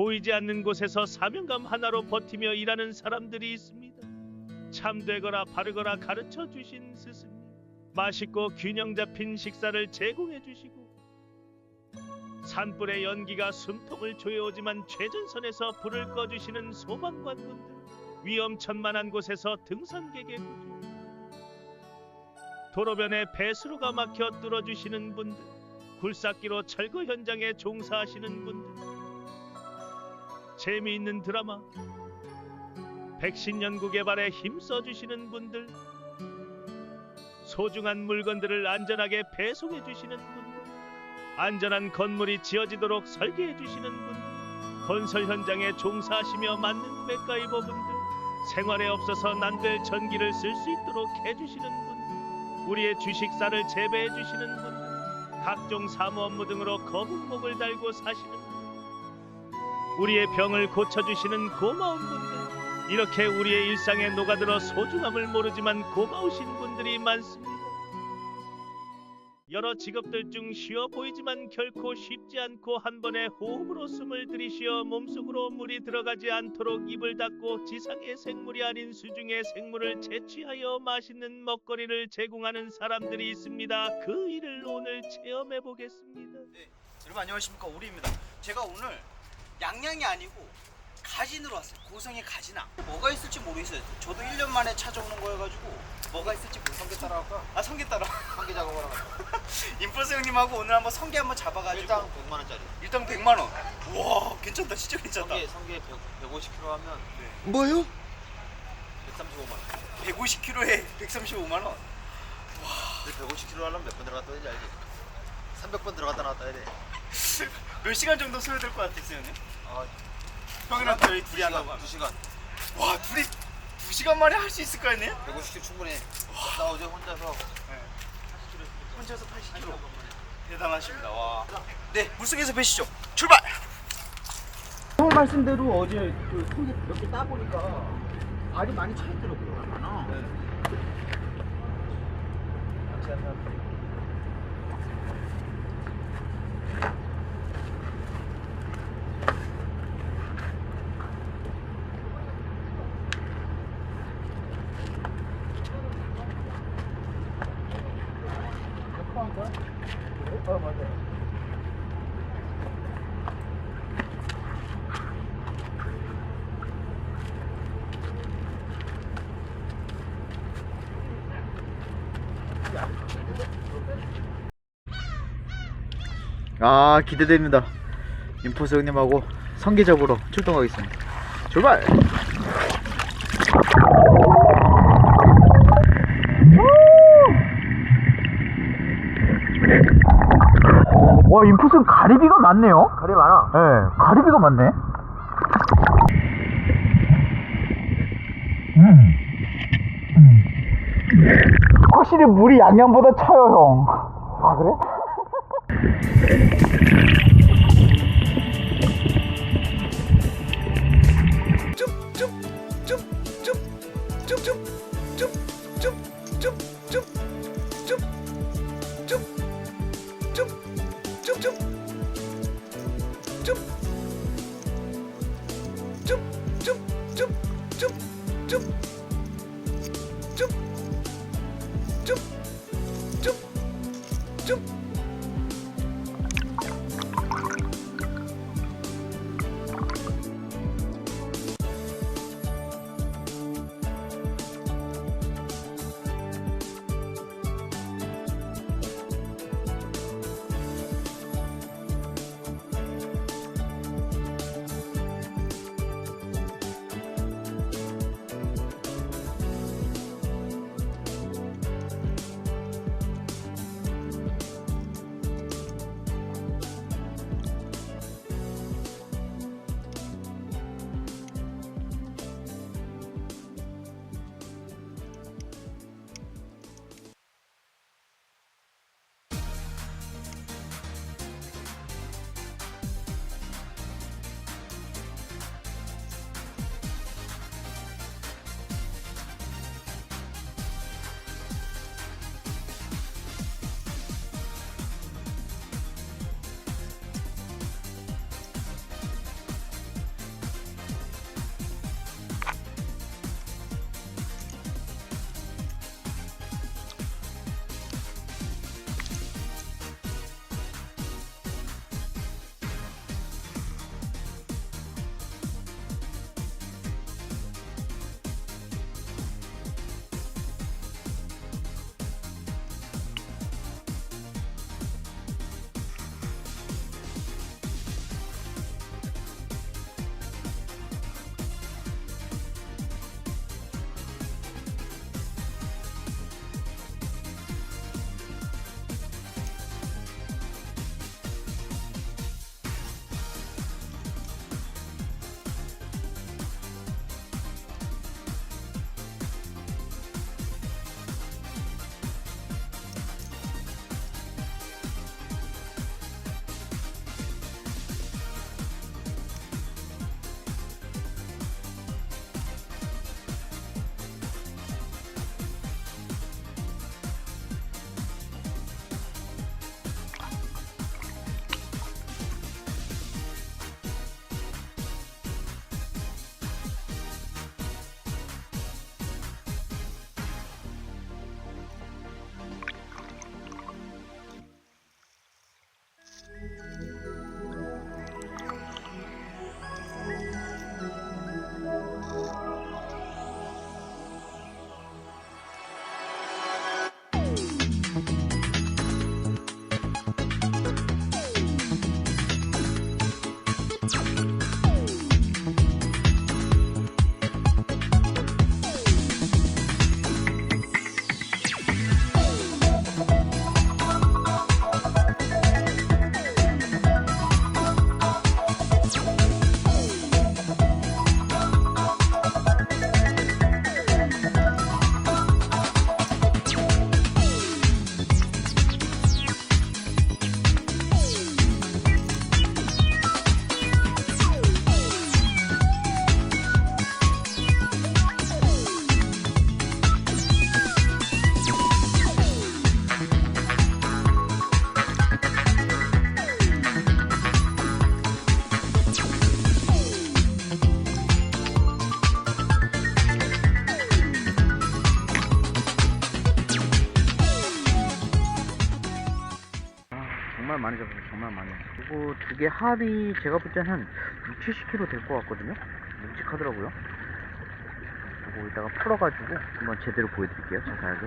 보이지 않는 곳에서 사명감 하나로 버티며 일하는 사람들이 있습니다. 참되거나 바르거나 가르쳐 주신 스승님. 맛있고 균형 잡힌 식사를 제공해 주시고 산불의 연기가 숨통을 조여오지만 최전선에서 불을 꺼주시는 소방관분들 위험천만한 곳에서 등산객의 구조 도로변에 배수로가 막혀 뚫어주시는 분들 굴삭기로 철거 현장에 종사하시는 분들 재미있는 드라마 백신 연구 개발에 힘써 주시는 분들 소중한 물건들을 안전하게 배송해 주시는 분들 안전한 건물이 지어지도록 설계해 주시는 분들 건설 현장에 종사하시며 만든 맥가이버 분들 생활에 없어서 난될 전기를 쓸 수 있도록 해주시는 분들 우리의 주식사를 재배해 주시는 분들 각종 사무 업무 등으로 거북목을 달고 사시는 분들 우리의 병을 고쳐주시는 고마운 분들 이렇게 우리의 일상에 녹아들어 소중함을 모르지만 고마우신 분들이 많습니다. 여러 직업들 중 쉬워 보이지만 결코 쉽지 않고 한 번에 호흡으로 숨을 들이쉬어 몸속으로 물이 들어가지 않도록 입을 닫고 지상의 생물이 아닌 수중의 생물을 채취하여 맛있는 먹거리를 제공하는 사람들이 있습니다. 그 일을 오늘 체험해 보겠습니다. 여러분 안녕하십니까 오리입니다. 제가 오늘 양양이 아니고 가진으로 왔어요. 고성의 가진아. 뭐가 있을지 모르겠어요. 저도 1년 만에 찾아오는 거여가지고 뭐가 있을지 모르겠어요. 성게 따라갈까? 아 성게 따라. 성게 작업하러 갈까? 인포스 형님하고 오늘 한번 성게 한번 잡아가지고 일당 100만 원짜리. 일당 100만 원. 와 괜찮다 진짜 괜찮다. 성게 성게 100, 150kg 하면 뭐요? 135만 원. 150kg에 135만 원. 근데 150kg 하려면 몇 번 들어갔다 해야지 알지? 300번 들어갔다 나왔다 해야 돼. 몇 시간 정도 소요될 것 같으세요 형님? 아, 형이랑 저희 둘이 한다고 2 하면. 시간. 와 둘이 2 시간 만에 할 수 있을 거 아니에요? 150kg 충분해. 나 어제 혼자서 혼자서 80kg. 대단하십니다. 와. 네, 물속에서 뵈시죠. 출발. 형 말씀대로 어제 그 손에 몇개 따보니까 알이 많이 차 있더라고요. 많아. 어 아 기대됩니다 인포스 형님하고 성기 잡으러 출동하겠습니다 출발 와 인포스는 가리비가 많네요 가리 많아. 네 가리비가 많네 음. 음. 확실히 물이 양양보다 차요 형 아 그래? 정말 많아요. 그리고 두 개 합이 제가 볼 때는 한 6, 70kg 될 것 같거든요. 묵직하더라고요. 그리고 이따가 풀어가지고 한번 제대로 보여드릴게요. 자세하게.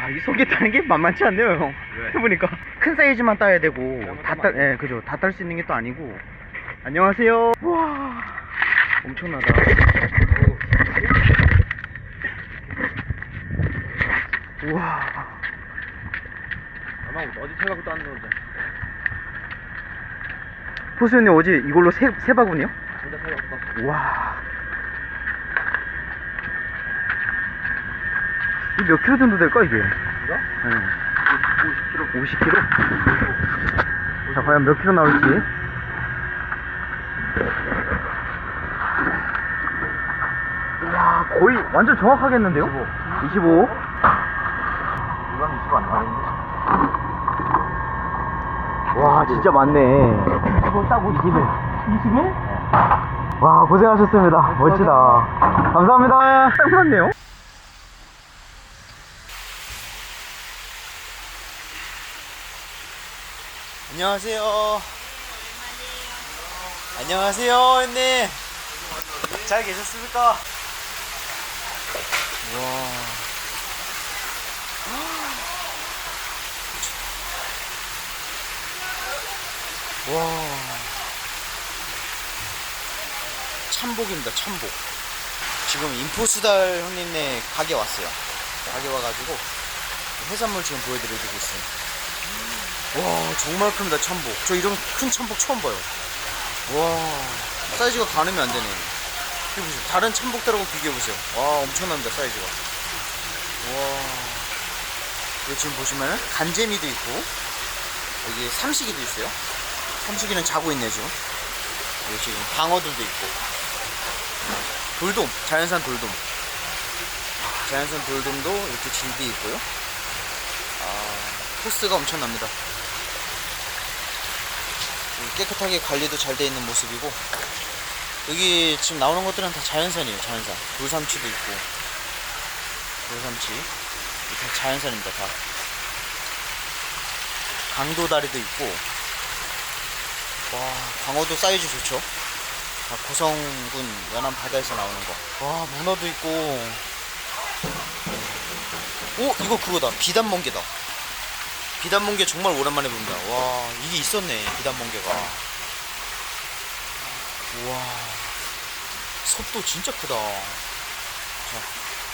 아, 이 속에 타는 게 만만치 않네요, 형. 해보니까. 큰 사이즈만 따야 되고, 다 딸, 예, 그죠. 다 딸 수 있는 게 또 아니고. 안녕하세요. 와 엄청나다. 우와. 아마 어디 생각도 안 나오지. 포수님 어제 이걸로 세, 세 바구니요? 진짜 생각도. 우와. 이몇 킬로 정도 될까, 이게? 이거? 네. 50kg. 50kg? 자, 과연 몇 킬로 나올지. 이야, 거의 완전 정확하겠는데요? 25. 25? 이건 20안 나오는데. 와, 진짜 많네. 25 따고 20에. 20에? 와, 고생하셨습니다. 멋지다. 감사합니다. 딱 맞네요. 안녕하세요. 안녕하세요, 형님. 잘 계셨습니까? 와. 와. 참복입니다, 참복. 지금 인포수달 형님네 가게 왔어요. 가게 와가지고 해산물 지금 보여드리고 있습니다. 와 정말 큽니다 참복 저 이런 큰 참복 처음 봐요 와 사이즈가 가늠이 안 되네 여기 보세요 다른 참복들하고 비교해보세요 와 엄청납니다 사이즈가 와 지금 보시면은 간재미도 있고 여기 삼식이도 있어요 삼식이는 자고 있네요 지금. 여기 지금 방어들도 있고. 돌돔 자연산 돌돔. 자연산 돌돔도 이렇게 질비 있고요. 아 코스가 엄청납니다. 깨끗하게 관리도 잘 돼 있는 모습이고 여기 지금 나오는 것들은 다 자연산이에요 자연산. 돌삼치도 있고. 돌삼치. 다 자연산입니다 다. 강도다리도 있고 와 광어도 사이즈 좋죠 다 고성군 연안 바다에서 나오는 거와 문어도 있고 오 이거 그거다 비단멍게다 비단멍게 정말 오랜만에 봅니다. 와, 이게 있었네, 비단멍게가. 우와. 섭도 진짜 크다. 자,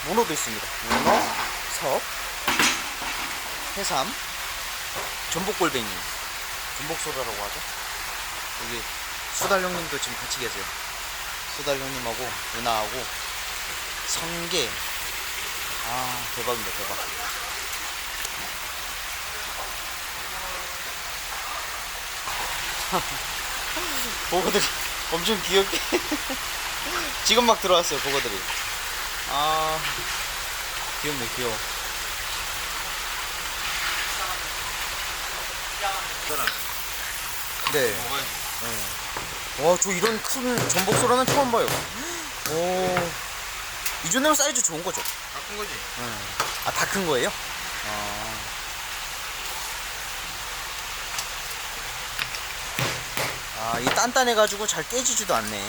문어도 있습니다. 문어, 섭, 해삼, 전복골뱅이, 전복소라라고 하죠. 여기 수달 형님도 지금 같이 계세요. 수달 형님하고 누나하고 성게. 아, 대박입니다, 대박. 보고들이 엄청 귀엽게 지금 막 들어왔어요 보고들이 아 귀엽네 귀여워 네. 와, 저 이런 큰 전복소라는 처음 봐요. 오. 이 정도면 사이즈 좋은 거죠? 바꾼 거지. 아, 다 큰 거예요? 아. 아, 이 단단해가지고 잘 깨지지도 않네.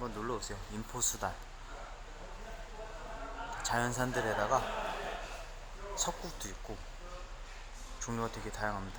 한번 놀러 오세요. 인포수단. 자연산들에다가 석국도 있고 종류가 되게 다양합니다.